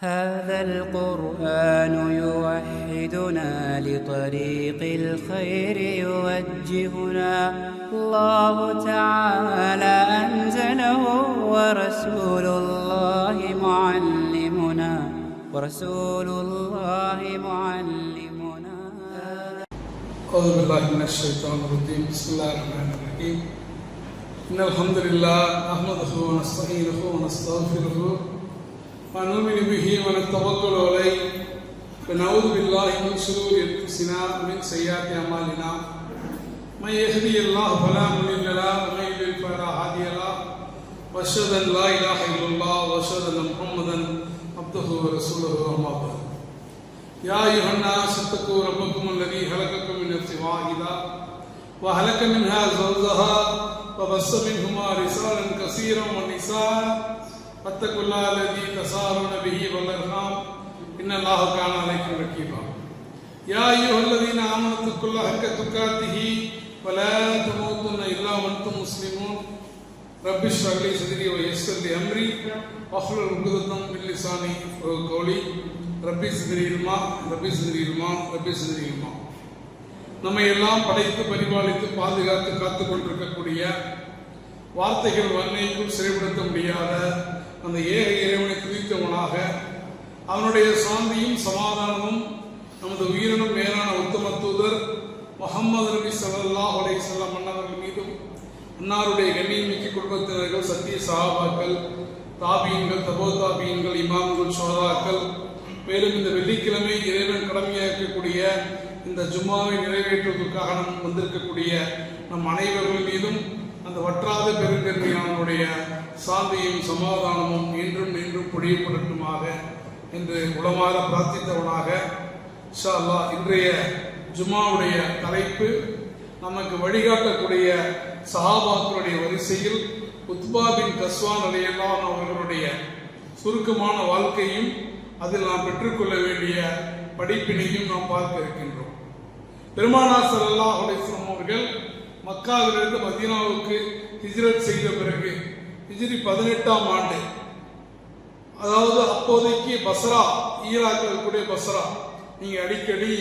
هذا القرآن يوحدنا لطريق الخير يوجهنا. الله تعالى أنزله ورسول الله معلمنا. ورسول الله معلمنا. أعوذ بالله من الشيطان الرجيم. بسم الله الرحمن الرحيم. إن الحمد لله نحمده ونستعينه ونستغفره ونؤمن به ونتوكل عليه. ونعوذ بالله من شرور أنفسنا ومن سيئات أعمالنا. من يهدي الله فلا مضل له ومن يضلل فلا هادي له. وأشهد أن لا إله إلا الله وأشهد أن محمدا عبده ورسوله أما بعد. يا أيها الناس اتقوا ربكم الذي خلقكم من نفس واحدة وهلك منها زوجها وبث منهما رسالا كثيرا ونساء. فاتقوا الله الذي تساءلون به والأرحام إن الله كان عليكم رقيبا يا أيها الذين آمنوا اتقوا الله حق تقاته ولا تموتن إلا وأنتم مسلمون رب اشرح لي صدري ويسر لي امري واحلل عقدة من لساني يفقهوا قولي ரப்பி சிதறி இருமா ரப்பி சிதறி இருமா ரப்பி சிதறி இருமா நம்மை எல்லாம் படைத்து பரிபாலித்து பாதுகாத்து காத்து கொண்டிருக்கக்கூடிய வார்த்தைகள் வன்மைக்குள் சிறைப்படுத்த முடியாத அந்த ஏக இறைவனை துதித்தவனாக அவனுடைய சாந்தியும் சமாதானமும் நமது உயிரினும் மேலான உத்தம தூதர் முகமது நபி ஸல்லல்லாஹு அலைஹி செல்லம் அன்னவர்கள் மீதும் அன்னாருடைய கண்ணியமிக்க குடும்பத்தினர்கள் சத்திய சகாபாக்கள் தாபியங்கள் தபோ தாபியங்கள் இமாம்கள் சோதாக்கள் மேலும் இந்த வெள்ளிக்கிழமை இறைவன் கடமையாக்கக்கூடிய இந்த ஜும்மாவை நிறைவேற்றுவதற்காக நம் வந்திருக்கக்கூடிய நம் அனைவர்கள் மீதும் அந்த வற்றாத பெருந்தன்மையானுடைய சாந்தியும் சமாதானமும் இன்றும் இன்றும் பொழியப்படட்டுமாக என்று உளமாற பிரார்த்தித்தவனாக ஷா அல்லாஹ் இன்றைய ஜுமாவுடைய தலைப்பு நமக்கு வழிகாட்டக்கூடிய சஹாபாக்களுடைய வரிசையில் உத்பாபின் கஸ்வான் அலையெல்லாம் அவர்களுடைய சுருக்கமான வாழ்க்கையும் அதில் நாம் பெற்றுக்கொள்ள வேண்டிய படிப்பினையும் நாம் பார்க்க இருக்கின்றோம். பெருமானா சல்லா அலிஸ்லாம் அவர்கள் மக்காவிலிருந்து மதீனாவுக்கு ஹிஜ்ரத் செய்த பிறகு ஹிஜ்ரி பதினெட்டாம் ஆண்டு. அதாவது அப்போதைக்கு பஸ்ரா ஈராக் இருக்கக்கூடிய பஸ்ரா. நீங்கள் அடிக்கடி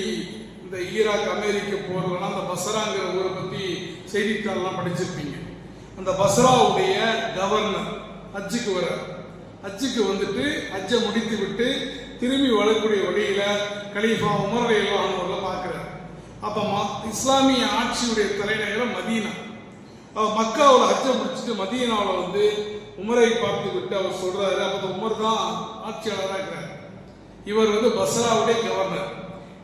இந்த ஈராக் அமெரிக்க போர்லாம் அந்த பஸ்ராங்கிற ஊரை பற்றி செய்தித்தாள்லாம் படிச்சிருப்பீங்க. அந்த பஸ்ராவுடைய கவர்னர் ஹஜ்ஜுக்கு வர ஹஜ்ஜுக்கு வந்துட்டு ஹஜ்ஜை முடித்து விட்டு திரும்பி வரக்கூடிய வழியில் கலீஃபா உமர் எல்லாம் பார்க்குறாரு. அப்ப ம- இஸ்லாமிய ஆட்சியுடைய தலைநகரம் மதீனா. அவர் மக்காவில் அச்சம் முடிச்சுட்டு மதீனாவில் வந்து உமரை பார்த்து விட்டு அவர் சொல்றாரு. அப்ப அந்த உமர் தான் ஆட்சியாளராக இருக்கிறார். இவர் வந்து பஸ்ராவுடைய கவர்னர்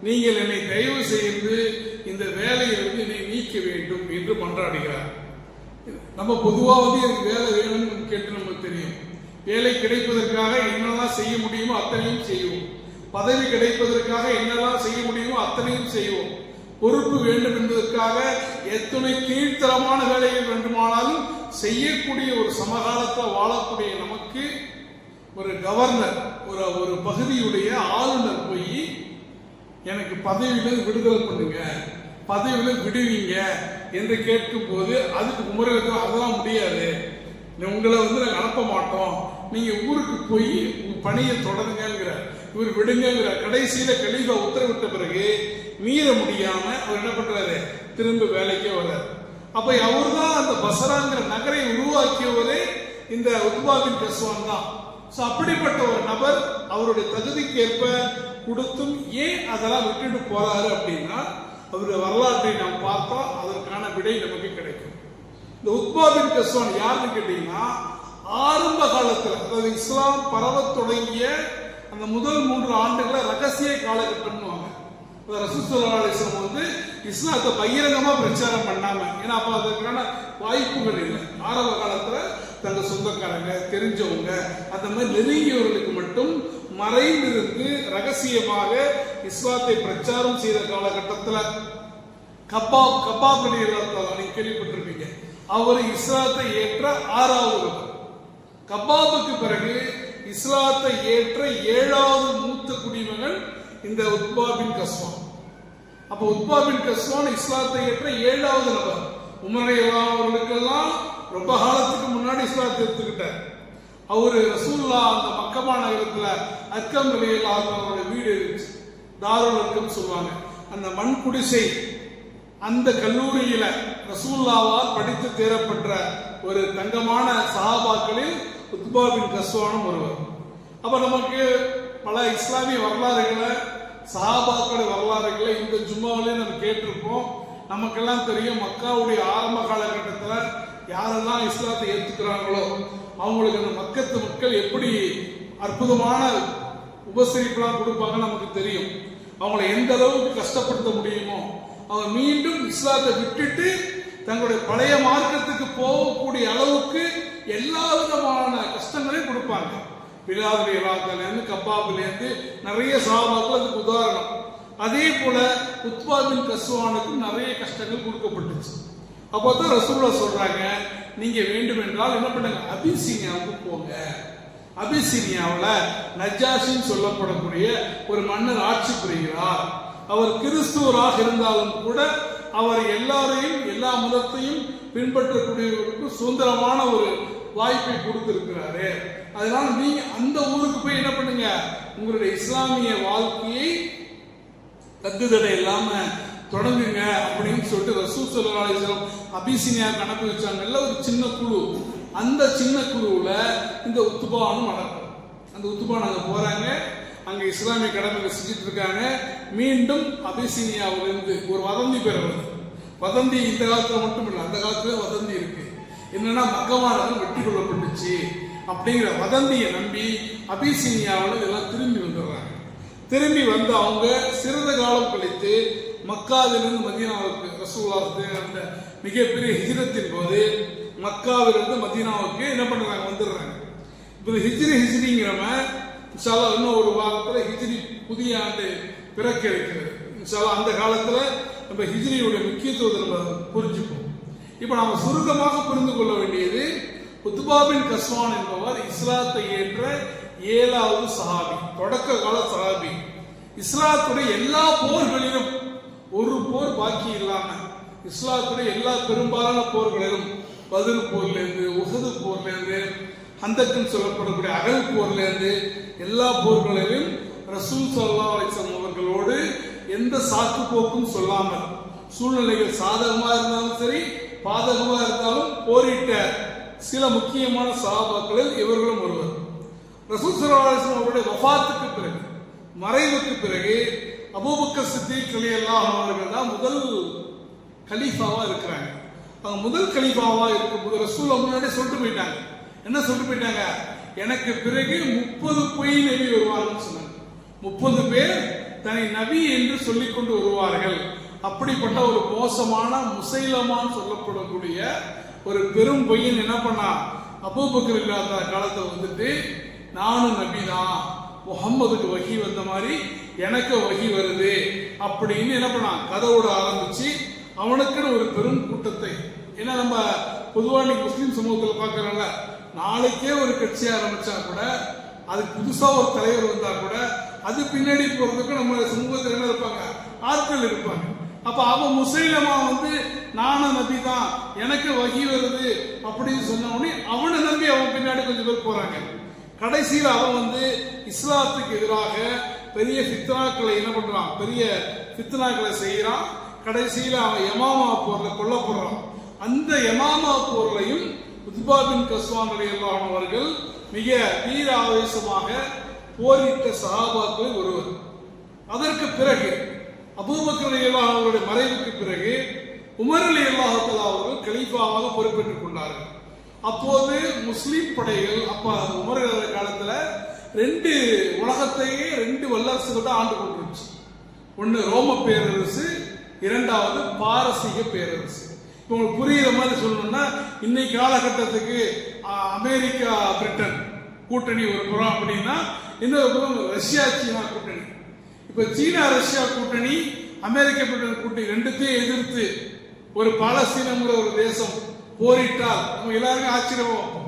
நீங்கள் என்னை தயவு செய்து இந்த வேலையிலிருந்து என்னை நீக்க வேண்டும் என்று மன்றாடுகிறார். நம்ம பொதுவாக வந்து எனக்கு வேலை வேணும்னு கேட்டு நமக்கு தெரியும். வேலை கிடைப்பதற்காக என்னெல்லாம் செய்ய முடியுமோ அத்தனையும் செய்வோம். பதவி கிடைப்பதற்காக என்னெல்லாம் செய்ய முடியுமோ அத்தனையும் செய்வோம். பொறுப்பு வேண்டும் என்பதற்காக எத்தனை கீழ்த்தரமான வேலைகள் வேண்டுமானாலும் செய்யக்கூடிய ஒரு சமகாலத்தில் வாழக்கூடிய நமக்கு ஒரு கவர்னர் ஒரு ஒரு பகுதியுடைய ஆளுநர் போய் எனக்கு பதவியிலிருந்து விடுதலை பண்ணுங்க பதவியிலிருந்து விடுவீங்க என்று கேட்கும் போது அதுக்கு உமரகத்து அதெல்லாம் முடியாது. உங்களை வந்து நாங்கள் அனுப்ப மாட்டோம். நீங்க ஊருக்கு போய் உங்க பணியை தொடருங்கிறார் இவர் விடுங்கிறார் கடைசியில கலீஃபா உத்தரவிட்ட பிறகு மீற முடியாம அவர் என்ன பண்றாரு? திரும்ப வேலைக்கே வர்றாரு. அப்ப அவர்தான் அந்த பசராங்கிற நகரை உருவாக்கியவரே இந்த உத்பாவின் கஸ்வான் தான். ஸோ அப்படிப்பட்ட ஒரு நபர் அவருடைய தகுதிக்கு ஏற்ப கொடுத்தும் ஏன் அதெல்லாம் விட்டுட்டு போறாரு அப்படின்னா அவருடைய வரலாற்றை நாம் பார்த்தோம் அதற்கான விடை நமக்கு கிடைக்கும். இந்த உத்பாவின் கஸ்வான் யாருன்னு கேட்டீங்கன்னா ஆரம்ப காலத்தில் அதாவது இஸ்லாம் பரவ தொடங்கிய அந்த முதல் மூன்று ஆண்டுகளை ரகசிய காலகட்டம்னுவாங்க. ரசூசல்லாஸ்லம் வந்து இஸ்லாத்தை பகிரங்கமா பிரச்சாரம் பண்ணாம ஏன்னா அப்ப அதற்கான வாய்ப்புகள் இல்லை. ஆரம்ப காலத்துல தங்க சொந்தக்காரங்க தெரிஞ்சவங்க அந்த மாதிரி நெருங்கியவர்களுக்கு மட்டும் மறைந்திருந்து ரகசியமாக இஸ்லாத்தை பிரச்சாரம் செய்த காலகட்டத்தில் கபாப் கபாப் அலி நீங்க கேள்விப்பட்டிருப்பீங்க. அவர் இஸ்லாத்தை ஏற்ற ஆறாவது கபாபுக்கு பிறகு இஸ்லாத்தை ஏற்ற ஏழாவது மூத்த குடிமகன் இந்த உத்பா பின் கஸ்வான். அப்ப உத்பா பின் கஸ்வான் இஸ்லாத்தை ஏற்ற ஏழாவது நபர். உமரையெல்லாம் அவர்களுக்கெல்லாம் ரொம்ப காலத்துக்கு முன்னாடி இஸ்லாத்தை எடுத்துக்கிட்டார். அவரு ரசூல்லா அந்த மக்கமா நகரத்துல அக்கம் நிலையில் அவரோட வீடு இருந்துச்சு. தாருல் அர்க்கம் சொல்லுவாங்க. அந்த மண் குடிசை அந்த கல்லூரியில ரசூல்லாவால் படித்து தேரப்பட்ட ஒரு தங்கமான சகாபாக்களில் உத்பா பின் கஸ்வானும் ஒருவர் அப்ப நமக்கு பல இஸ்லாமிய வரலாறுகளை சஹாபாக்களுடைய வரலாறுகளை இந்த ஜும்மாவிலே நம்ம கேட்டிருப்போம். நமக்கெல்லாம் தெரியும் மக்காவுடைய ஆரம்ப காலகட்டத்தில் யாரெல்லாம் இஸ்லாத்தை ஏற்றுக்கிறாங்களோ அவங்களுக்கு அந்த மக்கத்து மக்கள் எப்படி அற்புதமான உபசரிப்புலாம் கொடுப்பாங்க நமக்கு தெரியும். அவங்கள எந்த அளவுக்கு கஷ்டப்படுத்த முடியுமோ அவங்க மீண்டும் இஸ்லாத்தை விட்டுட்டு தங்களுடைய பழைய மார்க்கத்துக்கு போகக்கூடிய அளவுக்கு எல்லா விதமான கஷ்டங்களையும் கொடுப்பாங்க. பிலாவுடைய இருந்து கப்பாபிலேருந்து நிறைய சாபாக்கள் அதுக்கு உதாரணம். அதே போல உத்பாதின் கஸ்வானுக்கு நிறைய கஷ்டங்கள் கொடுக்கப்பட்டுச்சு. அப்போ தான் ரசூல்லா சொல்றாங்க நீங்க வேண்டும் என்றால் என்ன பண்ணுங்க? அபிசீனியாவுக்கு போங்க. அபிசீனியாவில் நஜாஷின்னு சொல்லப்படக்கூடிய ஒரு மன்னர் ஆட்சி புரிகிறார். அவர் கிறிஸ்துவராக இருந்தாலும் கூட அவர் எல்லாரையும் எல்லா மதத்தையும் பின்பற்றக்கூடியவர்களுக்கு சுதந்திரமான ஒரு வாய்ப்பை கொடுத்திருக்கிறாரு. அதனால நீங்க அந்த ஊருக்கு போய் என்ன பண்ணுங்க? உங்களுடைய இஸ்லாமிய வாழ்க்கையை தங்குதடை இல்லாம தொடங்குங்க அப்படின்னு சொல்லிட்டு ரசூ ஸல்லல்லாஹு அலைஹி அபிசினியா கணக்கு வச்சாங்கல்ல ஒரு சின்ன குழு. அந்த சின்ன குழுவுல இந்த உத்துபானும் நடக்கும் அந்த உத்துபான் அங்க போறாங்க. அங்க இஸ்லாமிய கடமைகள் செஞ்சுட்டு இருக்காங்க. மீண்டும் அபிசினியாவிலிருந்து ஒரு வதந்தி பெற வருது வதந்தி இந்த காலத்துல மட்டும் இல்லை அந்த காலத்துல வதந்தி இருக்கு. என்னன்னா மக்கமானது வெற்றி கொள்ளப்பட்டுச்சு அப்படிங்கிற வதந்தியை நம்பி அபிசீனியாவில் இதெல்லாம் திரும்பி வந்துடுறாங்க. திரும்பி வந்து அவங்க சிறிது காலம் கழித்து மக்காவிலிருந்து மதீனாவுக்கு ரசூலாவுக்கு அந்த மிகப்பெரிய ஹிஜிரத்தின் போது மக்காவிலிருந்து மதீனாவுக்கு என்ன பண்ணுறாங்க வந்துடுறாங்க. இப்போ ஹிஜ்ரி ஹிஜ்ரிங்கிறவன் இன்ஷால்லா இன்னும் ஒரு வாரத்தில் ஹிஜ்ரி புதிய ஆண்டு பிறக்க இருக்கிறது. இன்ஷால்லா அந்த காலத்தில் நம்ம ஹிஜ்ரியுடைய முக்கியத்துவத்தை நம்ம புரிஞ்சுப்போம். இப்போ நாம் சுருக்கமாக புரிந்து கொள்ள வேண்டியது உத்பாபின் கஸ்வான் என்பவர் இஸ்லாத்தை ஏற்ற ஏழாவது சஹாபி தொடக்க கால சஹாபி. இஸ்லாத்துடைய எல்லா போர்களிலும் ஒரு போர் பாக்கி இல்லாம இஸ்லாத்துடைய எல்லா பெரும்பாலான போர்களிலும் பதில் போர்ல இருந்து உகது போர்ல இருந்து ஹந்தக்குன்னு சொல்லப்படக்கூடிய அகல் போர்ல இருந்து எல்லா போர்களிலும் ரசூல் சல்லா அலிசம் அவர்களோடு எந்த சாக்கு போக்கும் சொல்லாமல் சூழ்நிலைகள் சாதகமா இருந்தாலும் சரி பாதகமா இருந்தாலும் போரிட்ட சில முக்கியமான சகாபாக்களில் இவர்களும் ஒருவர். ரசூல் சல்லா அவருடைய வஃபாத்துக்கு பிறகு மறைவுக்கு பிறகு அபூபக்கர் சித்திக் அலியல்லாஹு அவர்கள் தான் முதல் கலீஃபாவா இருக்கிறாங்க. அவங்க முதல் கலீஃபாவா இருக்கும்போது ரசூல் முன்னாடி சொல்லிட்டு போயிட்டாங்க. என்ன சொல்லிட்டு போயிட்டாங்க? எனக்கு பிறகு முப்பது பொய் நெறி வருவாங்கன்னு சொன்னாங்க. முப்பது பேர் தன்னை நபி என்று சொல்லிக் கொண்டு வருவார்கள். அப்படிப்பட்ட ஒரு மோசமான முசைலமான்னு சொல்லப்படக்கூடிய ஒரு பெரும் பொய்யன் என்ன பண்ணா அபூபக்கர் இல்லாத காலத்தை வந்துட்டு நானும் நபி தான் முகம்மதுக்கு வகி வந்த மாதிரி எனக்கு வகி வருது. அப்படின்னு என்ன பண்ணான்? கதவோட ஆரம்பிச்சு அவனுக்குன்னு ஒரு பெரும் கூட்டத்தை. ஏன்னா நம்ம பொதுவாக இன்னைக்கு முஸ்லீம் சமூகத்தில் பார்க்கறோம்ல நாளைக்கே ஒரு கட்சி ஆரம்பிச்சா கூட அதுக்கு புதுசாக ஒரு தலைவர் வந்தா கூட அது பின்னாடி போறதுக்கு நம்ம சமூகத்தில் என்ன இருப்பாங்க? ஆட்கள் இருப்பாங்க. அப்ப அவன் முசைலமா வந்து நானும் நபி தான் எனக்கு வகி வருது அப்படின்னு சொன்ன உடனே அவனை நம்பி அவன் பின்னாடி கொஞ்சம் பேர் போறாங்க. கடைசியில் அவன் வந்து இஸ்லாத்துக்கு எதிராக பெரிய ஃபித்னாக்களை என்ன பண்றான்? பெரிய ஃபித்னாக்களை செய்கிறான் கடைசியில் அவன் எமாமா போரில் கொல்லப்படுறான். அந்த யமாமா போர்லையும் உத்பா பின் கஸ்வான் அவர்கள் மிக தீர ஆவேசமாக போரிட்ட சஹாபாக்களில் ஒருவர். அதற்கு பிறகு அபூபக்கர் ரலியல்லாஹு அவருடைய மறைவுக்கு பிறகு உமர் அலி அல்லாஹலா அவர்கள் கலீஃபாவாக பொறுப்பேற்றுக் கொண்டார்கள். அப்போது முஸ்லீம் படைகள் அப்ப உமர் காலத்துல ரெண்டு உலகத்தையே ரெண்டு வல்லரசுகள் தான் ஆண்டு கொண்டிருந்துச்சு. ஒன்னு ரோம பேரரசு இரண்டாவது பாரசீக பேரரசு. இப்போ உங்களுக்கு புரியுற மாதிரி சொல்லணும்னா இன்னைக்கு காலகட்டத்துக்கு அமெரிக்கா பிரிட்டன் கூட்டணி ஒரு புறம் அப்படின்னா இன்னொரு புறம் ரஷ்யா சீனா கூட்டணி. இப்ப சீனா ரஷ்யா கூட்டணி அமெரிக்க பிரிட்டன் கூட்டணி ரெண்டுத்தையும் எதிர்த்து ஒரு பாலஸ்தீனங்கிற ஒரு தேசம் போரிட்டால் நம்ம எல்லாருக்கும் ஆச்சரியம்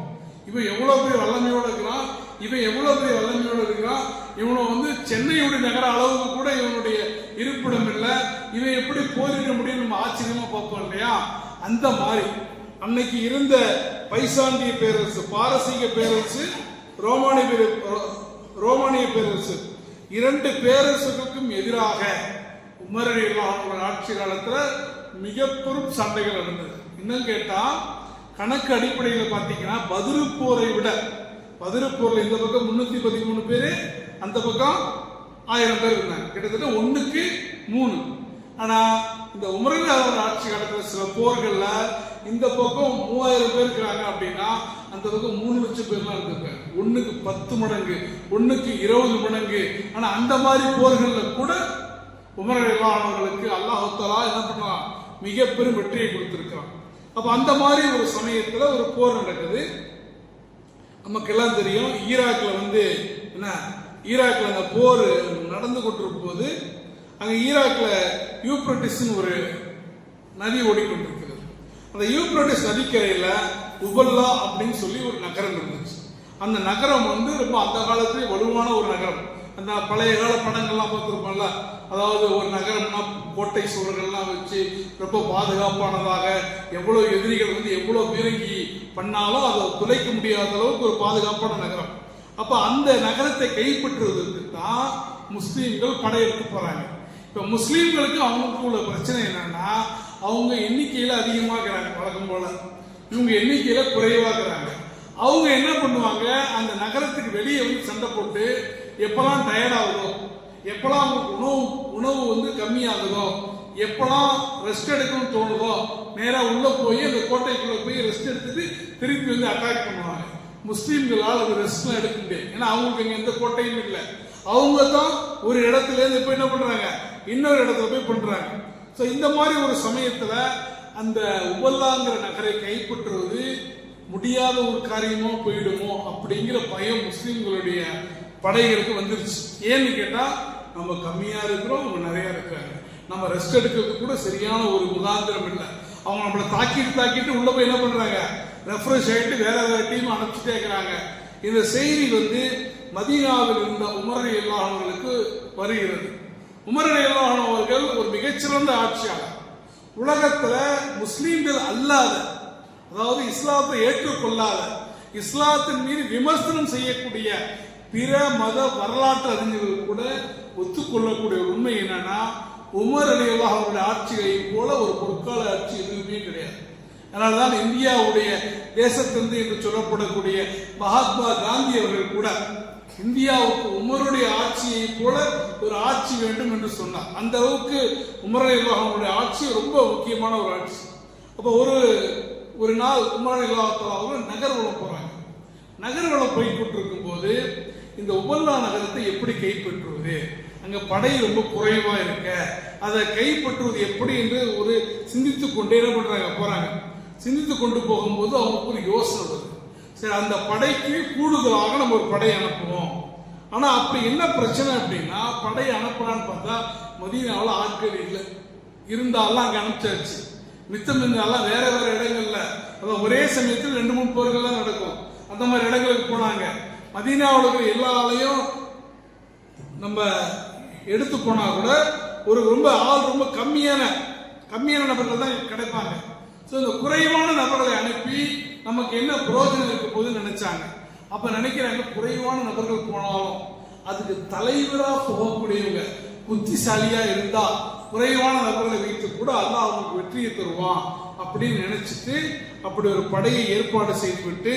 இவன் எவ்வளவு பெரிய வல்லமையோட இருக்கிறான்? இவன் எவ்வளவு பெரிய வல்லமையோட இருக்கிறான்? இவனை வந்து சென்னையுடைய நகர அளவுக்கு கூட இவனுடைய இருப்பிடம் இல்லை. இவன் எப்படி போரிட முடியும் நம்ம ஆச்சரியமா பார்ப்போம் இல்லையா? அந்த மாதிரி. அன்னைக்கு இருந்த பைசாண்டிய பேரரசு பாரசீக பேரரசு ரோமானிய பேர- ரோமானிய பேரரசு. இரண்டு பேரரசுகளுக்கும் எதிராக உமர் ஆட்சி காலத்தில் மிக பெரும் சண்டைகள் நடந்தது. இன்னும் கேட்டால் கணக்கு அடிப்படையில் பார்த்தீங்கன்னா பதிருப்போரை விட பதிருப்போரில் இந்த பக்கம் முன்னூற்றி பதிமூணு பேர் அந்த பக்கம் ஆயிரம் பேர் இருந்தாங்க. கிட்டத்தட்ட ஒன்றுக்கு மூணு. ஆனால் இந்த உமரில் ஆட்சி காலத்தில் சில போர்களில் இந்த பக்கம் மூவாயிரம் பேர் இருக்கிறாங்க அப்படின்னா அந்த பக்கம் மூணு லட்சம் பேர்லாம் இருந்திருக்காங்க ஒண்ணுக்கு பத்து மடங்கு ஒண்ணுக்கு இருபது மடங்கு. ஆனா அந்த மாதிரி போர்களில் கூட உமர் அவர்களுக்கு அல்லாஹாலா என்ன பண்ணலாம் மிக பெரும் வெற்றியை கொடுத்திருக்கிறான். அப்ப அந்த மாதிரி ஒரு சமயத்துல ஒரு போர் நடக்குது. நமக்கெல்லாம் தெரியும் ஈராக்ல வந்து என்ன ஈராக்ல அந்த போர் நடந்து கொண்டிருக்கும் போது அங்க ஈராக்ல யூப்ரட்டிஸ்னு ஒரு நதி ஓடிக்கொண்டிருக்கிறது அந்த யூப்ரட்டிஸ் நதிக்கரையில உபல்லா அப்படின்னு சொல்லி ஒரு நகரம் இருந்துச்சு. அந்த நகரம் வந்து ரொம்ப அந்த காலத்துலேயே வலுவான ஒரு நகரம். அந்த பழைய கால படங்கள்லாம் பார்த்துருப்போம்ல அதாவது ஒரு நகரம்னா கோட்டை சுவர்கள்லாம் வச்சு ரொம்ப பாதுகாப்பானதாக எவ்வளோ எதிரிகள் வந்து எவ்வளோ பீரங்கி பண்ணாலும் அதை துளைக்க முடியாத அளவுக்கு ஒரு பாதுகாப்பான நகரம். அப்போ அந்த நகரத்தை கைப்பற்றுவதற்கு தான் முஸ்லீம்கள் படையெடுத்து போகிறாங்க இப்போ முஸ்லீம்களுக்கு அவங்களுக்கு உள்ள பிரச்சனை என்னன்னா அவங்க எண்ணிக்கையில் அதிகமாகிறாங்க வழக்கம் போல. இவங்க எண்ணிக்கையில குறைவாக்குறாங்க. அவங்க என்ன பண்ணுவாங்க? அந்த நகரத்துக்கு வெளியே வந்து சண்டை போட்டு எப்பெல்லாம் டயர்டாகுதோ எப்பெல்லாம் அவங்களுக்கு உணவு உணவு வந்து கம்மியாகுதோ எப்பெல்லாம் ரெஸ்ட் எடுக்கணும்னு தோணுதோ நேராக உள்ள போய் அந்த கோட்டைக்குள்ள போய் ரெஸ்ட் எடுத்துட்டு திருப்பி வந்து அட்டாக் பண்ணுவாங்க. முஸ்லீம்களால் அது ரெஸ்ட்லாம் எடுக்க முடியாது. ஏன்னா அவங்களுக்கு இங்கே எந்த கோட்டையும் இல்லை. அவங்க தான் ஒரு இடத்துல இருந்து போய் என்ன பண்ணுறாங்க இன்னொரு இடத்துல போய் பண்ணுறாங்க ஸோ இந்த மாதிரி ஒரு சமயத்தில் அந்த உபல்லாங்கிற நகரை கைப்பற்றுவது முடியாத ஒரு காரியமோ போயிடுமோ அப்படிங்கிற பயம் முஸ்லீம்களுடைய படைகளுக்கு வந்துருச்சு. ஏன்னு கேட்டால் நம்ம கம்மியா இருக்கிறோம் அவங்க நிறையா இருக்காங்க. நம்ம ரெஸ்ட் எடுக்கிறதுக்கு கூட சரியான ஒரு முகாந்திரம் இல்லை. அவங்க நம்மளை தாக்கிட்டு தாக்கிட்டு உள்ள போய் என்ன பண்றாங்க? ரெஃப்ரெஷ் ஆகிட்டு வேற வேற டீம் அனுப்பிச்சுட்டே இருக்கிறாங்க. இந்த செய்தி வந்து மதீனாவில் இருந்த உமரடி எல்லாவர்களுக்கு வருகிறது. உமர் எல்லாவர்கள் ஒரு மிகச்சிறந்த ஆட்சியாளர். உலகத்துல முஸ்லீம்கள் அல்லாத அதாவது இஸ்லாத்தை ஏற்றுக்கொள்ளாத இஸ்லாத்தின் மீது விமர்சனம் செய்யக்கூடிய பிற மத வரலாற்று அறிஞர்கள் கூட ஒத்துக்கொள்ளக்கூடிய உண்மை என்னன்னா உமர் அலி அவருடைய ஆட்சியை போல ஒரு பொற்கால ஆட்சி எதுவுமே கிடையாது. அதனால்தான் இந்தியாவுடைய தேசத்திலிருந்து என்று சொல்லப்படக்கூடிய மகாத்மா காந்தி அவர்கள் கூட இந்தியாவுக்கு உமருடைய ஆட்சியை போல ஒரு ஆட்சி வேண்டும் என்று சொன்னார். அந்த அளவுக்கு உமர் ஆட்சி ரொம்ப முக்கியமான ஒரு ஆட்சி. அப்போ ஒரு ஒரு நாள் உமர் அலி அவர்கள் நகர்வலம் போகிறாங்க நகர்வலம் போய் கொண்டிருக்கும் போது இந்த உபல்லா நகரத்தை எப்படி கைப்பற்றுவது? அங்கே படை ரொம்ப குறைவாக இருக்க அதை கைப்பற்றுவது எப்படி என்று ஒரு சிந்தித்து கொண்டே என்ன பண்ணுறாங்க போகிறாங்க சிந்தித்து கொண்டு போகும்போது அவங்களுக்கு ஒரு யோசனை வருது. சரி அந்த படைக்கு கூடுதலாக நம்ம ஒரு படை அனுப்புவோம். ஆனா அப்ப என்ன பிரச்சனை அப்படின்னா படை அனுப்பலான்னு பார்த்தா மதீனாவில் ஆட்கள் இல்லை. இருந்தாலும் அங்கே அனுப்பிச்சாச்சு. மித்தம் இருந்தாலும் வேற வேற இடங்கள்ல. அதான் ஒரே சமயத்தில் ரெண்டு மூணு போர்கள் தான் நடக்கும். அந்த மாதிரி இடங்களுக்கு போனாங்க. மதீனாவில் இருக்கிற எல்லா ஆளையும் நம்ம எடுத்து போனா கூட ஒரு ரொம்ப ஆள் ரொம்ப கம்மியான கம்மியான நபர்கள் தான் கிடைப்பாங்க. ஸோ இந்த குறைவான நபர்களை அனுப்பி நமக்கு என்ன பிரயோஜனம் இருக்க போகுதுன்னு நினைச்சாங்க. அப்ப நினைக்கிறாங்க குறைவான நபர்கள் போனாலும் அதுக்கு தலைவரா போகக்கூடியவங்க புத்திசாலியா இருந்தா குறைவான நபர்களை வைத்து கூட அல்லாஹ் அவங்களுக்கு வெற்றியை தருவான் அப்படின்னு நினைச்சிட்டு அப்படி ஒரு படையை ஏற்பாடு செய்துவிட்டு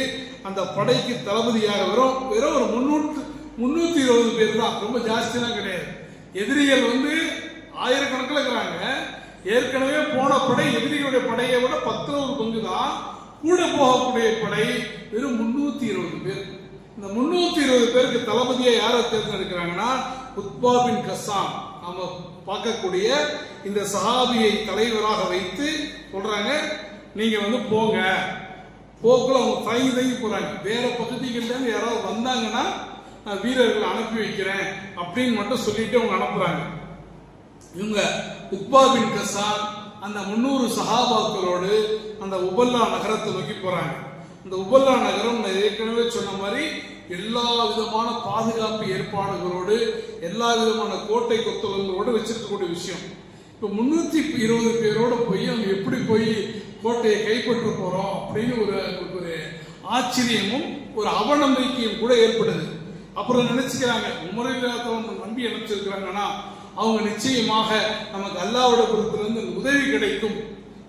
அந்த படைக்கு தளபதியாக வெறும் வெறும் ஒரு முன்னூற்று முன்னூத்தி இருபது பேர் தான். ரொம்ப ஜாஸ்தியெல்லாம் கிடையாது. எதிரிகள் வந்து ஆயிரக்கணக்கில் இருக்கிறாங்க. ஏற்கனவே போன படை எதிரிகளுடைய படையை விட பத்து ஒரு பங்கு தான் கூட போகக்கூடிய படை வெறும் முன்னூத்தி இருபது பேர். இந்த முன்னூத்தி இருபது பேருக்கு தளபதியை யாரை தேர்ந்தெடுக்கிறாங்கன்னா உத்பா பின் கசாம். நாம பார்க்கக்கூடிய இந்த சஹாபியை தலைவராக வைத்து சொல்றாங்க நீங்க வந்து போங்க. போக்குல அவங்க தயங்கி தயங்கி போறாங்க. வேற பகுதிகள்ல யாராவது வந்தாங்கன்னா நான் வீரர்களை அனுப்பி வைக்கிறேன் அப்படின்னு மட்டும் சொல்லிட்டு அவங்க அனுப்புறாங்க. இவங்க உக்பா பின் கசான் அந்த முன்னூறு சஹாபாக்களோடு அந்த உபல்லா நகரத்தை நோக்கி போறாங்க. இந்த உபல்லா நகரம் நான் ஏற்கனவே சொன்ன மாதிரி எல்லா விதமான பாதுகாப்பு ஏற்பாடுகளோடு எல்லா விதமான கோட்டை கொத்தளங்களோடு வச்சிருக்கக்கூடிய விஷயம். இப்போ முன்னூத்தி இருபது பேரோட போய் அவங்க எப்படி போய் கோட்டையை கைப்பற்ற போறோம் அப்படின்னு ஒரு ஒரு ஆச்சரியமும் ஒரு அவநம்பிக்கையும் கூட ஏற்படுது. அப்புறம் நினைச்சுக்கிறாங்க உமரில்லாதவங்க நம்பி அனுப்பிச்சிருக்கிறாங்கன்னா அவங்க நிச்சயமாக நமக்கு அல்லாவோட புறத்துல இருந்து உதவி கிடைக்கும்.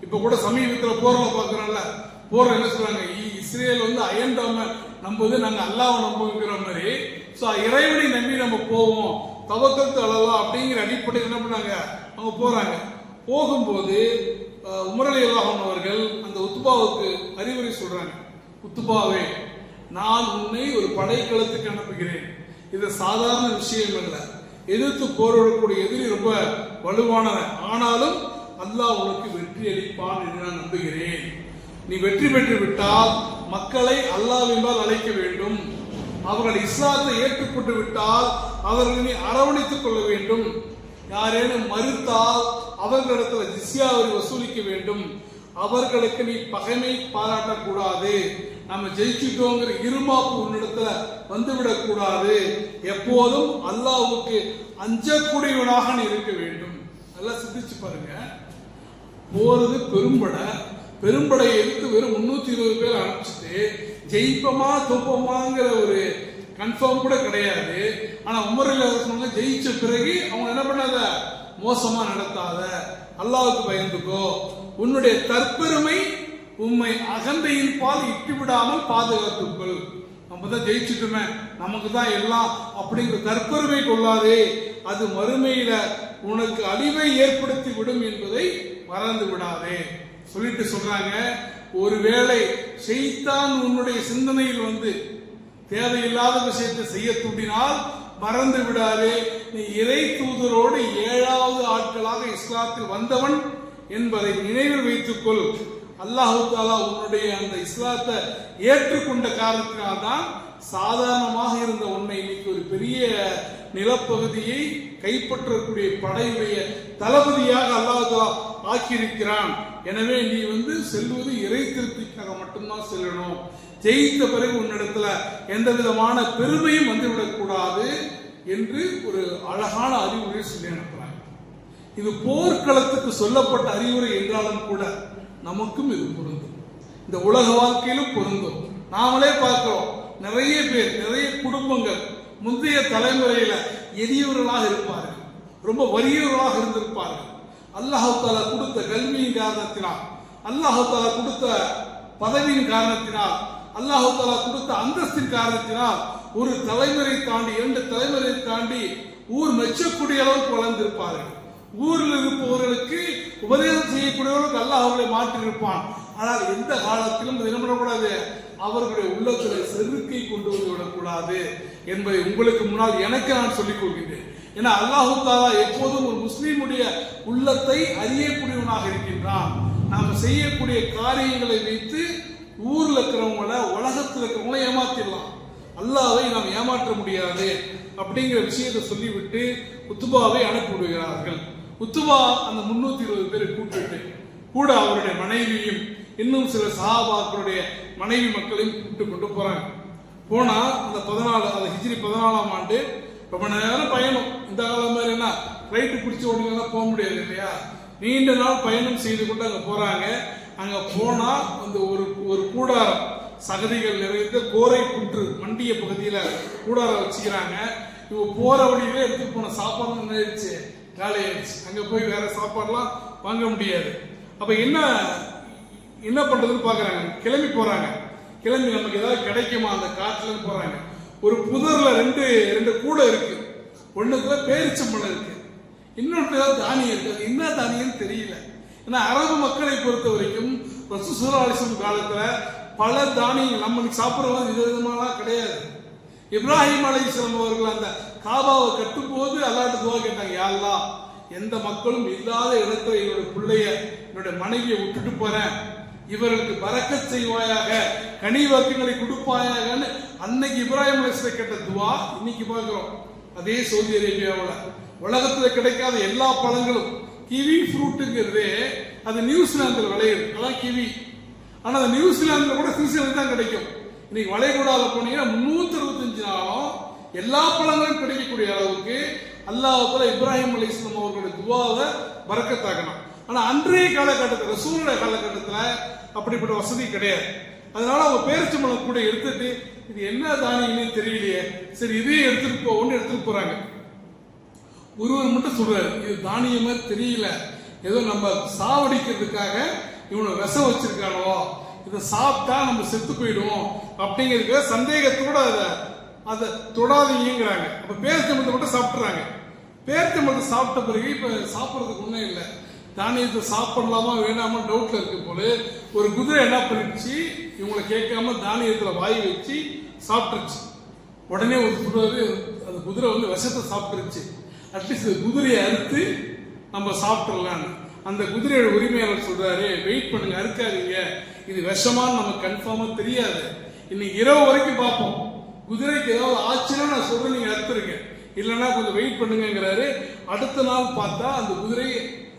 இப்ப கூட சமீபத்தில் போர்ல பாக்குறோம்ல போர்ல என்ன சொல்றாங்க? இஸ்ரேல் வந்து அயன்டாம நம்புவது நாங்க அல்லாவை நம்புங்கிற மாதிரி. சோ இறைவனை நம்பி நம்ம போவோம். தவக்கத்து அழலாம் அப்படிங்கிற அடிப்படையில் என்ன பண்ணாங்க? அவங்க போறாங்க. போகும்போது உமரலி உமர் அல்லாஹன் அவர்கள் அந்த உத்துபாவுக்கு அறிவுரை சொல்றாங்க. உத்துபாவே நான் உன்னை ஒரு படைக்களத்துக்கு அனுப்புகிறேன். இது சாதாரண விஷயம் அல்ல. எதிர்த்து போரிடக்கூடிய எதிரி ரொம்ப வலுவானவன். ஆனாலும் அல்லாஹ் உனக்கு வெற்றி அளிப்பான் என்று நான் நம்புகிறேன். நீ வெற்றி பெற்று விட்டால் மக்களை அல்லாவின்பால் அழைக்க வேண்டும். அவர்கள் இஸ்லாத்தை ஏற்றுக்கொண்டு விட்டால் அவர்களை நீ அரவணைத்துக் கொள்ள வேண்டும். யாரேனும் மறுத்தால் அவர்களிடத்தில் ஜிஸ்யாவை வசூலிக்க வேண்டும். அவர்களுக்கு நீ பகைமை பாராட்டக்கூடாது. நம்ம ஜெயிச்சுட்டோங்கிற இருமாப்பு உன்னிடத்துல வந்துவிடக் கூடாது எப்போதும் அல்லாவுக்கு அஞ்சக்கூடியவனாக நீ இருக்க வேண்டும். நல்லா சிந்திச்சு பாருங்க. போறது பெரும்படை. பெரும்படையை எடுத்து வெறும் முன்னூத்தி இருபது பேர் அனுப்பிச்சிட்டு ஜெயிப்போமா தோப்போமாங்கிற ஒரு கன்ஃபார்ம் கூட கிடையாது. ஆனா உமரில் சொன்னாங்க ஜெயிச்ச பிறகு அவங்க என்ன பண்ணாத? மோசமா நடத்தாத. அல்லாவுக்கு பயந்துக்கோ. உன்னுடைய தற்பெருமை உண்மை அகந்தையின் பால் இட்டு விடாமல் பாதுகாத்துக்கொள். நம்ம தான் ஜெயிச்சுட்டுமே. நமக்கு தான் எல்லாம் அப்படிங்கிற தற்பெருமை கொள்ளாதே. அது மறுமையில உனக்கு அழிவை ஏற்படுத்தி விடும் என்பதை மறந்து விடாதே. சொல்லிட்டு சொல்றாங்க ஒருவேளை செய்தான் உன்னுடைய சிந்தனையில் வந்து தேவையில்லாத விஷயத்தை செய்ய தூண்டினால் மறந்து விடாதே. நீ இறை தூதரோடு ஏழாவது ஆட்களாக இஸ்லாத்தில் வந்தவன் என்பதை நினைவில் வைத்துக்கொள். அல்லாஹு தாலா உன்னுடைய அந்த இஸ்லாத்தை ஏற்றுக்கொண்ட காரணத்தினால்தான் சாதாரணமாக இருந்த உன்னை இன்னைக்கு ஒரு பெரிய நிலப்பகுதியை கைப்பற்றக்கூடிய படையுடைய தளபதியாக அல்லாஹ் தாலா ஆக்கியிருக்கிறான். எனவே நீ வந்து செல்வது இறை திருப்திக்காக மட்டும்தான் செல்லணும். ஜெயித்த பிறகு உன்னிடத்துல எந்த விதமான பெருமையும் வந்துவிடக்கூடாது என்று ஒரு அழகான அறிவுரை சொல்லி அனுப்புறாங்க. இது போர்க்களத்துக்கு சொல்லப்பட்ட அறிவுரை என்றாலும் கூட நமக்கும் இது பொருந்தும். இந்த உலக வாழ்க்கையிலும் பொருந்தும். நாமளே பார்க்கிறோம் நிறைய பேர் நிறைய குடும்பங்கள் முந்தைய தலைமுறையில எளியவர்களாக இருப்பார்கள். ரொம்ப வறியவர்களாக இருந்திருப்பார்கள். அல்லாஹால தாலா கொடுத்த கல்வியின் காரணத்தினால் அல்லாஹால கொடுத்த பதவியின் காரணத்தினால் அல்லாஹால தாலா கொடுத்த அந்தஸ்தின் காரணத்தினால் ஒரு தலைமுறை தாண்டி இரண்டு தலைமுறை தாண்டி ஊர் மெச்சக்கூடிய அளவுக்கு வளர்ந்திருப்பார்கள். ஊரில் இருப்பவர்களுக்கு உபதேசம் செய்யக்கூடியவர்களுக்கு அல்லாஹ் அவர்களை மாற்றியிருப்பான். ஆனால் எந்த காலத்திலும் இது என்ன பண்ணக்கூடாது அவர்களுடைய உள்ளத்தில் செருக்கை கொண்டு வந்து விடக்கூடாது என்பதை உங்களுக்கு முன்னால் எனக்கு நான் சொல்லிக் கொள்கின்றேன். ஏன்னா அல்லாஹு தாலா எப்போதும் ஒரு முஸ்லீமுடைய உள்ளத்தை அறியக்கூடியவனாக இருக்கின்றான். நாம் செய்யக்கூடிய காரியங்களை வைத்து ஊர்ல இருக்கிறவங்கள உலகத்தில் இருக்கிறவங்கள ஏமாத்திடலாம். அல்லாவை நாம் ஏமாற்ற முடியாது அப்படிங்கிற விஷயத்தை சொல்லிவிட்டு உத்துபாவை அனுப்பி விடுகிறார்கள். உத்துபா அந்த முன்னூத்தி இருபது பேரை கூப்பிட்டு கூட அவருடைய மனைவியும் இன்னும் சில சஹாபாக்களுடைய மனைவி மக்களையும் கூப்பிட்டு கொண்டு போறாங்க. போனா அந்த பதினாலு அந்த ஹிஜ்ரி பதினாலாம் ஆண்டு ரொம்ப நேரம் பயணம். இந்த காலம் மாதிரி என்ன? ரைட்டு பிடிச்ச உடனே போக முடியாது இல்லையா? நீண்ட நாள் பயணம் செய்து கொண்டு அங்க போறாங்க. அங்க போனா அந்த ஒரு ஒரு கூடாரம் சகதிகள் நிறைந்த கோரை குன்று மண்டிய பகுதியில கூடாரம் வச்சுக்கிறாங்க. இவங்க போற வழியில எடுத்து போன சாப்பாடு நினைச்சு காலி ஆயிடுச்சு அங்க போய் வேற சாப்பாடுலாம் வாங்க முடியாது. அப்ப என்ன என்ன பண்றதுன்னு பாக்குறாங்க. கிளம்பி போறாங்க. கிளம்பி நமக்கு ஏதாவது கிடைக்குமா? அந்த காட்டுல போறாங்க. ஒரு புதர்ல ரெண்டு ரெண்டு கூடை இருக்கு. ஒண்ணுக்குள்ள பேரிச்சம்பழம் இருக்கு. இன்னொன்று ஏதாவது தானியம் இருக்கு. அது என்ன தானியம்னு தெரியல. ஏன்னா அரபு மக்களை பொறுத்த வரைக்கும் ரசூசுலாலிசம் காலத்துல பல தானியங்கள் நம்ம இன்னைக்கு வித விதவிதமாலாம் கிடையாது. இப்ராஹிம் அலைஹிஸ்ஸலாம் அவர்கள் அந்த காபாவை கட்டும்போது அல்லாட்டு துவா கேட்டாங்க யாரெல்லாம் எந்த மக்களும் இல்லாத இடத்துல என்னோட பிள்ளைய என்னோட மனைவியை விட்டுட்டு போறேன். இவர்களுக்கு பறக்க செய்வாயாக கனி வாக்குகளை கொடுப்பாயாகன்னு அன்னைக்கு இப்ராஹிம் அலைஹிஸ்ஸலாம் கேட்ட துவா இன்னைக்கு பார்க்கிறோம். அதே சவுதி அரேபியாவில். உலகத்தில் கிடைக்காத எல்லா பழங்களும் கிவி ஃப்ரூட்டுங்கிறது அது நியூசிலாந்தில் விளையுது. அதான் கிவி. ஆனால் அது நியூசிலாந்தில் கூட சீசனுக்கு தான் கிடைக்கும். இன்னைக்கு வளைகுடால போனீங்கன்னா முந்நூற்றி அறுபத்தஞ்சு நாளும் எல்லா பழங்களும் கிடைக்கக்கூடிய அளவுக்கு அல்லாஹ் இப்ராஹிம் அலி இஸ்லாம் அவர்களுடைய துவாவை பறக்கத்தாக்கணும். ஆனா அன்றைய காலகட்டத்தில் சூழ்நிலை காலகட்டத்தில் அப்படிப்பட்ட வசதி கிடையாது. அதனால அவங்க பேரிச்சம்பழம் கூட எடுத்துட்டு இது என்ன தானியம்னு தெரியலையே. சரி இதையும் எடுத்துட்டு போவோம்னு எடுத்துட்டு போறாங்க. ஒருவர் மட்டும் சொல்றாரு இது தானியமே தெரியல. ஏதோ நம்ம சாவடிக்கிறதுக்காக இவனை விஷம் வச்சிருக்கானோ இதை சாப்பிட்டா நம்ம செத்து போயிடுவோம் அப்படிங்கிறதுக்கு சந்தேகத்தோட அதை அதை தொடாதீங்கிறாங்க அப்ப பேரிச்சம்பழத்தை மட்டும் சாப்பிட்டுறாங்க. பேரிச்சம்பழத்தை சாப்பிட்ட பிறகு இப்ப சாப்பிட்றதுக்கு ஒன்றும் இல்லை. தானியத்தை சாப்பிடலாமா வேணாமா டவுட்ல இருக்கு போல ஒரு குதிரை என்ன பண்ணிடுச்சு? இவங்களை கேட்காம தானியத்துல வாய் வச்சு சாப்பிட்டுருச்சு. உடனே ஒரு குதிரை அந்த குதிரை வந்து விஷத்தை சாப்பிட்டுருச்சு. அட்லீஸ்ட் குதிரையை அறுத்து நம்ம சாப்பிட்றலாம்னு அந்த குதிரையோட உரிமையாளர் சொல்றாரு வெயிட் பண்ணுங்க அறுக்காதீங்க. இது விஷமான்னு நமக்கு கன்ஃபார்மா தெரியாது. இன்னைக்கு இரவு வரைக்கும் பார்ப்போம். குதிரைக்கு ஏதாவது ஆச்சுன்னா நான் சொல்றேன் நீங்க அறுத்துருங்க. இல்லைன்னா கொஞ்சம் வெயிட் பண்ணுங்கங்கிறாரு. அடுத்த நாள் பார்த்தா அந்த குதிரை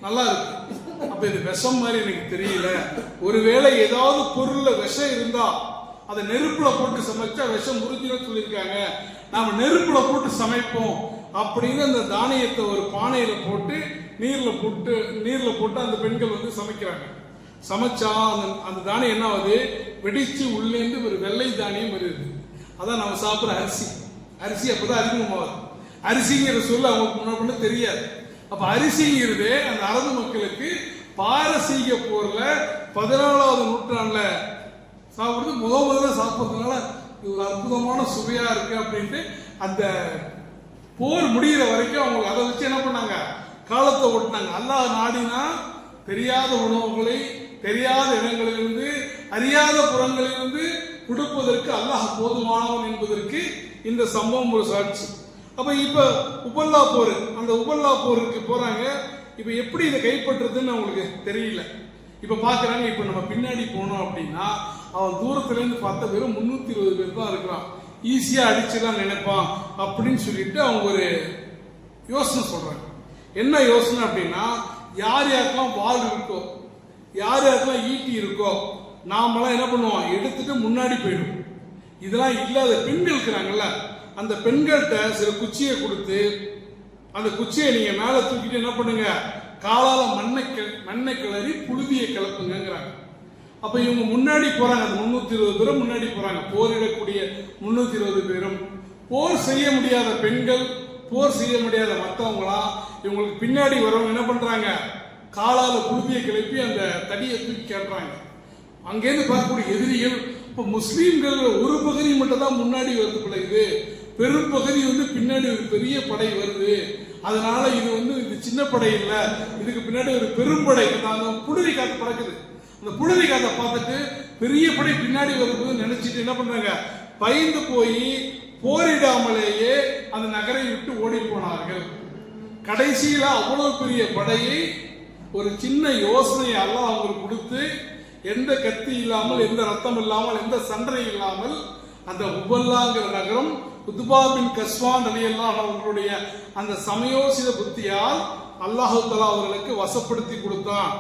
நல்லா இருக்கு அப்ப இது விஷம் மாதிரி எனக்கு தெரியல. ஒருவேளை ஏதாவது பொருள்ல விஷம் இருந்தா அதை நெருப்புல போட்டு சமைச்சா விஷம் முறிஞ்சிடும் சொல்லியிருக்காங்க. நாம நெருப்புல போட்டு சமைப்போம் அப்படின்னு அந்த தானியத்தை ஒரு பானையில போட்டு நீர்ல போட்டு நீர்ல போட்டு அந்த பெண்கள் வந்து சமைக்கிறாங்க. சமைச்சா அந்த அந்த தானியம் என்ன ஆகுது? வெடிச்சு உள்ளேந்து ஒரு வெள்ளை தானியம் வருது. அதான் நம்ம சாப்பிட்ற அரிசி. அரிசி அப்பதான் அறிமுகமாகுது அரிசிங்கிற சொல்ல அவங்களுக்கு முன்னாடி தெரியாது. அப்ப அரிசிங்கிறது அந்த அரபு மக்களுக்கு பாரசீக போர்ல பதினாலாவது நூற்றாண்டுல சாப்பிடுறது. முத முதல்ல சாப்பிட்றதுனால இது ஒரு அற்புதமான சுவையா இருக்கு அப்படின்ட்டு அந்த போர் முடிகிற வரைக்கும் அவங்க அதை வச்சு என்ன பண்ணாங்க? காலத்தை ஓட்டினாங்க. அல்லாஹ் நாடினா தெரியாத உணவுகளை தெரியாத இடங்களிலிருந்து அறியாத புறங்களிலிருந்து கொடுப்பதற்கு அல்லாஹ் போதுமானவன் என்பதற்கு இந்த சம்பவம் ஒரு சாட்சி. அப்ப இப்ப உபல்லா போர் அந்த உபல்லா போருக்கு போறாங்க. இப்ப எப்படி இதை கைப்பற்றுறதுன்னு அவங்களுக்கு தெரியல. இப்ப பாக்குறாங்க இப்ப நம்ம பின்னாடி போனோம் அப்படின்னா அவன் தூரத்துல இருந்து பார்த்தா வெறும் முன்னூத்தி இருபது பேர் தான் இருக்கிறான். ஈஸியா அடிச்சுலாம் நினைப்பான் அப்படின்னு சொல்லிட்டு அவங்க ஒரு யோசனை சொல்றாங்க. என்ன யோசனை அப்படின்னா யார் யாருக்கெல்லாம் வால் இருக்கோ யார் யாருக்கெல்லாம் ஈட்டி இருக்கோ நாமெல்லாம் என்ன பண்ணுவோம்? எடுத்துட்டு முன்னாடி போயிடும் இதெல்லாம் இல்லாத பெண்கள் இருக்கிறாங்கல்ல. அந்த பெண்கள்கிட்ட சில குச்சியை கொடுத்து அந்த குச்சியை நீங்க மேல தூக்கிட்டு என்ன பண்ணுங்க? காலால மண்ணை மண்ணை கிளறி புழுதியை கிளப்புங்கிறாங்க அப்ப இவங்க முன்னாடி போறாங்க. அந்த முன்னூத்தி இருபது பேரும் முன்னாடி போறாங்க. போரிடக்கூடிய முன்னூத்தி இருபது பேரும். போர் செய்ய முடியாத பெண்கள் போர் செய்ய முடியாத மற்றவங்களா இவங்களுக்கு பின்னாடி வரவங்க என்ன பண்றாங்க? காலால புழுதியை கிளப்பி அந்த தடியை தூக்கி கேட்டுறாங்க. அங்கேருந்து பார்க்கக்கூடிய எதிரிகள் இப்ப முஸ்லீம்கள் ஒரு பகுதி மட்டும் தான் முன்னாடி வந்து பிள்ளைக்குது பெரும்பகுதி வந்து பின்னாடி ஒரு பெரிய படை வருது. அதனால இது வந்து இது சின்ன படை இல்லை. இதுக்கு பின்னாடி ஒரு பெரும்படை அந்த புழுதி காத்து பறக்குது அந்த புழுதி காத்தை பார்த்துட்டு பெரிய படை பின்னாடி வரும்போது நினைச்சிட்டு என்ன பண்றாங்க? பயந்து போய் போரிடாமலேயே அந்த நகரை விட்டு ஓடி போனார்கள். கடைசியில அவ்வளவு பெரிய படையை ஒரு சின்ன யோசனையை அவங்களுக்கு கொடுத்து எந்த கத்தி இல்லாமல் எந்த ரத்தம் இல்லாமல் எந்த சண்டை இல்லாமல் அந்த உபல்லாங்கிற நகரம் குத்துபா பின் கஸ்வான் அலியல்லாஹ் அவர்களுடைய அந்த சமயோசித புத்தியால் அல்லாஹு தலா அவர்களுக்கு வசப்படுத்தி கொடுத்தான்.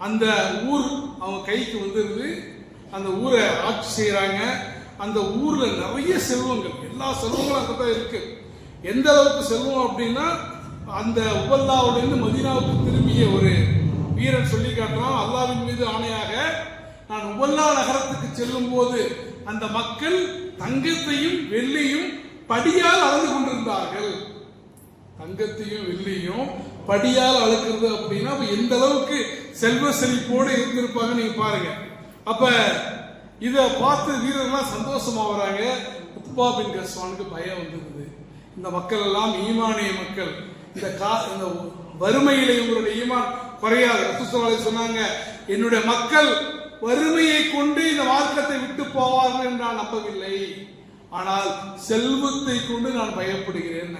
அந்த ஊர் அவங்க கைக்கு வந்துருது அந்த ஊரை ஆட்சி செய்கிறாங்க அந்த ஊரில் நிறைய செல்வங்கள் எல்லா செல்வங்களும் அங்கதான் இருக்கு. எந்த அளவுக்கு செல்வம் அப்படின்னா அந்த உபல்லாவிலிருந்து மதீனாவுக்கு திரும்பிய ஒரு வீரன் சொல்லி காட்டுறான் அல்லாவின் மீது ஆணையாக நான் உபல்லா நகரத்துக்கு செல்லும் போது அந்த மக்கள் தங்கத்தையும் வெள்ளியும் படியால் அளந்து கொண்டிருந்தார்கள். தங்கத்தையும் வெள்ளியும் படியால் அளக்கிறது அப்படின்னா எந்த அளவுக்கு செல்வ செழிப்போடு இருந்திருப்பாங்க நீங்க பாருங்க. அப்ப இத பார்த்து வீரர்லாம் சந்தோஷமா வராங்க. உத்பா பின் கஸ்வானுக்கு பயம் வந்திருக்குது இந்த மக்கள் எல்லாம் ஈமானிய மக்கள். இந்த கா இந்த வறுமையில இவங்களுடைய ஈமான் குறையாது. சொன்னாங்க என்னுடைய மக்கள் வறுமையை கொண்டு இந்த மார்க்கத்தை விட்டு போவார்கள் என்று நான் நம்பவில்லை. ஆனால் செல்வத்தை கொண்டு நான் பயப்படுகிறேன்.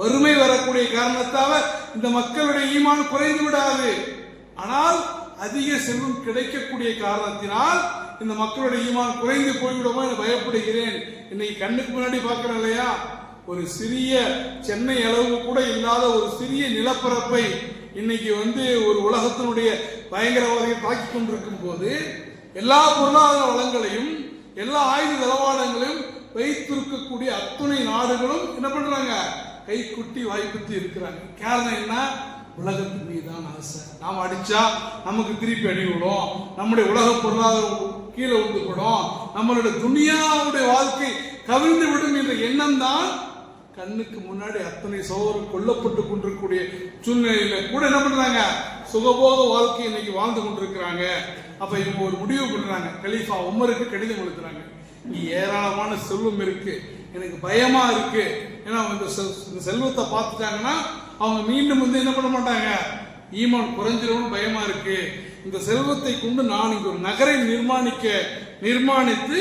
வறுமை வரக்கூடிய காரணத்தால் இந்த மக்களுடைய ஈமான் குறைந்து விடாது. ஆனால் அதிக செல்வம் கிடைக்கக்கூடிய காரணத்தினால் இந்த மக்களுடைய ஈமான் குறைந்து போய்விடுமோ என பயப்படுகிறேன். இன்னைக்கு கண்ணுக்கு முன்னாடி பார்க்கிறோம் இல்லையா? ஒரு சிறிய சென்னை அளவு கூட இல்லாத ஒரு சிறிய நிலப்பரப்பை இன்னைக்கு வந்து ஒரு உலகத்தினுடைய பயங்கரவாதியை தாக்கி கொண்டிருக்கும் போது எல்லா பொருளாதார வளங்களையும் எல்லா ஆயுத தளவாடங்களையும் வைத்திருக்கக்கூடிய அத்துணை நாடுகளும் என்ன பண்றாங்க? கைக்குட்டி வாய்ப்புத்தி இருக்கிறாங்க. காரணம் என்ன? உலகத்தின் மீதான தான் ஆசை நாம் அடிச்சா நமக்கு திருப்பி அடி விடும் நம்முடைய உலக பொருளாதாரம் கீழே விழுந்து நம்மளுடைய துணியாவுடைய வாழ்க்கை கவிழ்ந்து விடும் என்ற எண்ணம் தான் கண்ணுக்கு முன்னாடி அத்தனை சோதரம் கொல்லப்பட்டு கொண்டிருக்கக்கூடிய சூழ்நிலையில கூட என்ன பண்றாங்க? சுகபோக வாழ்க்கை இன்னைக்கு வாழ்ந்து கொண்டிருக்கிறாங்க. அப்ப இவங்க ஒரு முடிவு பண்றாங்க. கலீஃபா உமருக்கு கடிதம் எழுதுறாங்க. இங்க ஏராளமான செல்வம் இருக்கு. எனக்கு பயமா இருக்கு. ஏன்னா இந்த செல்- இந்த செல்வத்தை பார்த்துட்டாங்கன்னா அவங்க மீண்டும் வந்து என்ன பண்ண மாட்டாங்க? ஈமான் குறைஞ்சிரும்னு பயமா இருக்கு. இந்த செல்வத்தை கொண்டு நான் இங்க ஒரு நகரை நிர்மாணிக்க நிர்மாணித்து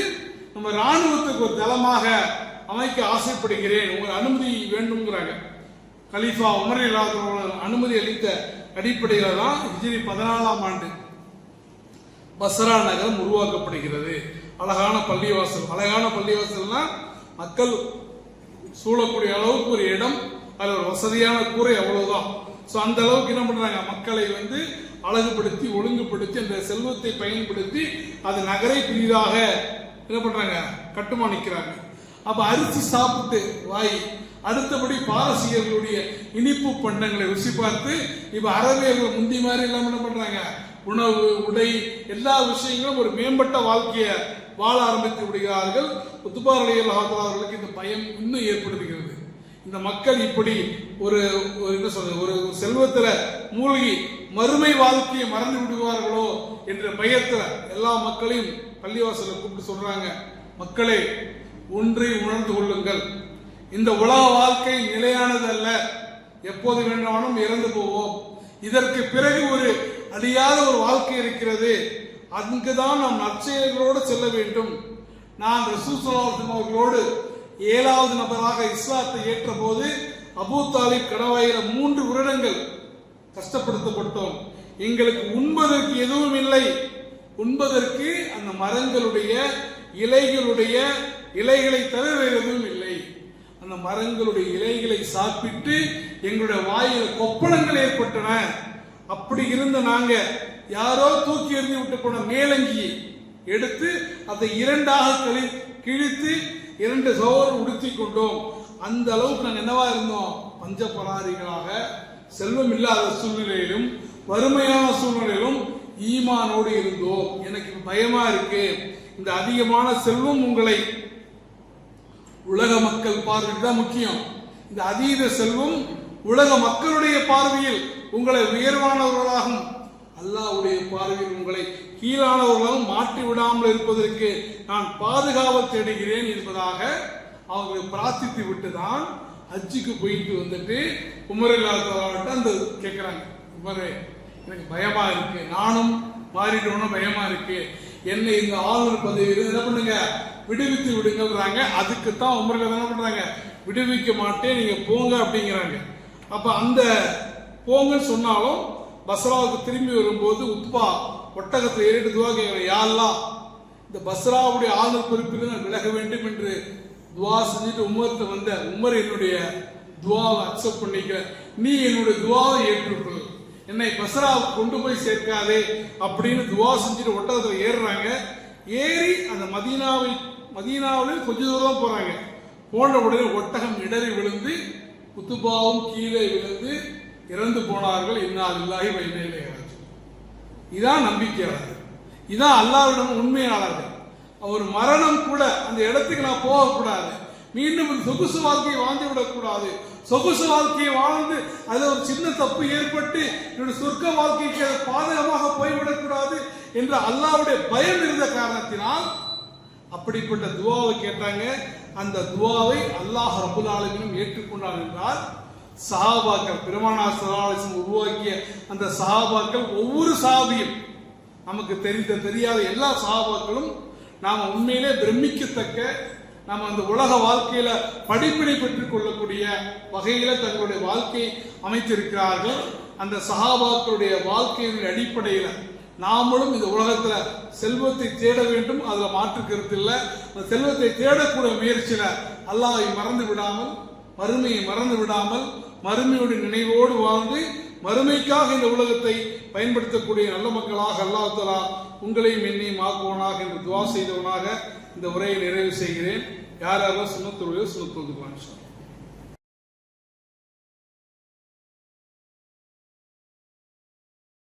நம்ம ராணுவத்துக்கு ஒரு தளமாக அமைக்க ஆசைப்படுகிறேன். உங்கள் அனுமதி வேண்டும்ங்கிறாங்க. கலீஃபா உமர் இல்லாதவர்கள் அனுமதி அளித்த அடிப்படையில் தான் ஹிஜிரி பதினாலாம் ஆண்டு பஸ்ரா நகரம் உருவாக்கப்படுகிறது. அழகான பள்ளிவாசல். அழகான பள்ளிவாசல்னா மக்கள் சூழக்கூடிய அளவுக்கு ஒரு இடம் அதில் ஒரு வசதியான கூரை அவ்வளவுதான். ஸோ அந்த அளவுக்கு என்ன பண்றாங்க? மக்களை வந்து அழகுபடுத்தி ஒழுங்குபடுத்தி அந்த செல்வத்தை பயன்படுத்தி அது நகரை புதிதாக என்ன பண்றாங்க? கட்டுமானிக்கிறாங்க. அப்ப அரிசி சாப்பிட்டு வாய். அடுத்தபடி பாரசீகர்களுடைய இனிப்பு பண்டங்களை ருசி பார்த்து இப்ப அரபியர்கள் முந்தி மாதிரி எல்லாம் என்ன பண்றாங்க? உணவு உடை எல்லா விஷயங்களும் ஒரு மேம்பட்ட வாழ்க்கையை வாழ ஆரம்பித்து விடுகிறார்கள். உத்துபார் அலி அவர்களுக்கு இந்த பயம் இன்னும் ஏற்படுத்துகிறது இந்த மக்கள் இப்படி ஒரு ஒரு என்ன சொல்றது ஒரு செல்வத்துல மூழ்கி மறுமை வாழ்க்கையை மறந்து விடுவார்களோ என்ற பயத்துல எல்லா மக்களையும் பள்ளிவாசல கூப்பிட்டு சொல்றாங்க. மக்களே ஒன்றை உணர்ந்து கொள்ளுங்கள். இந்த உலக வாழ்க்கை நிலையானது அல்ல எப்போது வேண்டாலும் இறந்து போவோம். இதற்கு பிறகு ஒரு அழியாத ஒரு வாழ்க்கை இருக்கிறது. அங்குதான் நாம் நற்செயல்களோடு செல்ல வேண்டும். நான் ரசூசலாசம் அவர்களோடு ஏழாவது நபராக இஸ்லாத்தை ஏற்ற போது அபூ தாலிப் கடவாயில மூன்று வருடங்கள் கஷ்டப்படுத்தப்பட்டோம். எங்களுக்கு உண்பதற்கு எதுவும் இல்லை. உண்பதற்கு அந்த மரங்களுடைய இலைகளுடைய இலைகளை தவிர வேறு எதுவும் இல்லை. அந்த மரங்களுடைய இலைகளை சாப்பிட்டு எங்களுடைய வாயில் கொப்பளங்கள் ஏற்பட்டன. அப்படி இருந்த நாங்க யாரோ தூக்கி எறிந்து விட்டு போன மேலங்கியை எடுத்து அதை இரண்டாக கழி கிழித்து இரண்டு சோறு உடுத்தி கொண்டோம். அந்த அளவுக்கு நாங்கள் என்னவா இருந்தோம்? பஞ்சபராதிகளாக செல்வம் இல்லாத சூழ்நிலையிலும் வறுமையான சூழ்நிலையிலும் ஈமானோடு இருந்தோம். எனக்கு பயமா இருக்கு. இந்த அதிகமான செல்வம் உங்களை உலக மக்கள் பார்வைக்கு தான் முக்கியம். இந்த அதீத செல்வம் உலக மக்களுடைய பார்வையில் உங்களை உயர்வானவர்களாகவும் அல்லாஹ்வுடைய பார்வையில் உங்களை கீழானவர்களாகவும் மாற்றி விடாமல் இருப்பதற்கு நான் பாதுகாவல் தேடுகிறேன் என்பதாக அவங்க பிரார்த்தித்து விட்டு தான் ஹஜ்ஜுக்கு போயிட்டு வந்துட்டு உமரில்லாதவர்கிட்ட அந்த கேட்குறாங்க உமரே எனக்கு பயமா இருக்கு. நானும் மாறிடணும் பயமா இருக்கு. என்னை இந்த ஆளுநர் பதவியில் என்ன பண்ணுங்க? விடுவித்து விடுங்கிறாங்க அதுக்கு தான் உமர்கள் என்ன பண்ணுறாங்க விடுவிக்க மாட்டேன் நீங்கள் போங்க அப்படிங்கிறாங்க. அப்போ அந்த போங்கன்னு சொன்னாலும் பஸ்ராவுக்கு திரும்பி வரும்போது உத்பா ஒட்டகத்தை ஏறிட்டு துவா யாரெல்லாம் இந்த பஸ்ராவுடைய ஆளுநர் பொறுப்பில் நான் விலக வேண்டும் என்று துவா செஞ்சுட்டு உமர்த்த வந்த உமர் என்னுடைய துவாவை அக்செப்ட் பண்ணிக்க நீ என்னுடைய துவாவை ஏற்றுக்கொள். என்னை பஸ்ராவுக்கு கொண்டு போய் சேர்க்காதே அப்படின்னு துவா செஞ்சுட்டு ஒட்டகத்தில் ஏறுறாங்க. ஏறி அந்த மதீனாவை மதீனாவில் கொஞ்ச தூரம் போறாங்க. போன உடனே ஒட்டகம் இடறி விழுந்து குத்துபாவும் கீழே விழுந்து இறந்து போனார்கள். இன்னால் இல்லாஹி வைமையிலே இதான் நம்பிக்கையாளர்கள். இதான் அல்லாவிடம் உண்மையாளர்கள். அவர் மரணம் கூட அந்த இடத்துக்கு நான் போகக்கூடாது. மீண்டும் இந்த சொகுசு வாழ்க்கையை வாழ்ந்து விடக்கூடாது சொகுசு வாழ்க்கையை வாழ்ந்து அது ஒரு சின்ன தப்பு ஏற்பட்டு என்னுடைய சொர்க்க வாழ்க்கைக்கு அது பாதகமாக போய்விடக்கூடாது என்ற அல்லாவுடைய பயம் இருந்த காரணத்தினால் அப்படிப்பட்ட துவாவை கேட்டாங்க. அந்த துவாவை அல்லாஹ் ரபுல் ஆலமினும் ஏற்றுக்கொண்டார் என்றால் சஹாபாக்கள் பெருமானா சலாலிசம் உருவாக்கிய அந்த சஹாபாக்கள் ஒவ்வொரு சாபியும் நமக்கு தெரிந்த தெரியாத எல்லா சஹாபாக்களும் நாம் உண்மையிலே பிரமிக்கத்தக்க நாம் அந்த உலக வாழ்க்கையில படிப்பினை பெற்றுக் கொள்ளக்கூடிய வகையில தங்களுடைய வாழ்க்கையை அமைத்திருக்கிறார்கள். அந்த சகாபாக்களுடைய வாழ்க்கையின் அடிப்படையில நாமளும் இந்த உலகத்துல செல்வத்தை தேட வேண்டும். அதுல மாற்று கருத்து இல்லை. அந்த செல்வத்தை தேடக்கூடிய முயற்சியில அல்லாஹை மறந்து விடாமல் மறுமையை மறந்து விடாமல் மறுமையோடு நினைவோடு வாழ்ந்து மறுமைக்காக இந்த உலகத்தை பயன்படுத்தக்கூடிய நல்ல மக்களாக அல்லாஹலா உங்களையும் என்னையும் ஆக்குவனாக என்று துவா செய்தவனாக இந்த உரையை நிறைவு செய்கிறேன். யாராவது சுமத்துறையோ சுண்ணத்துறையோ சுண்ணத்து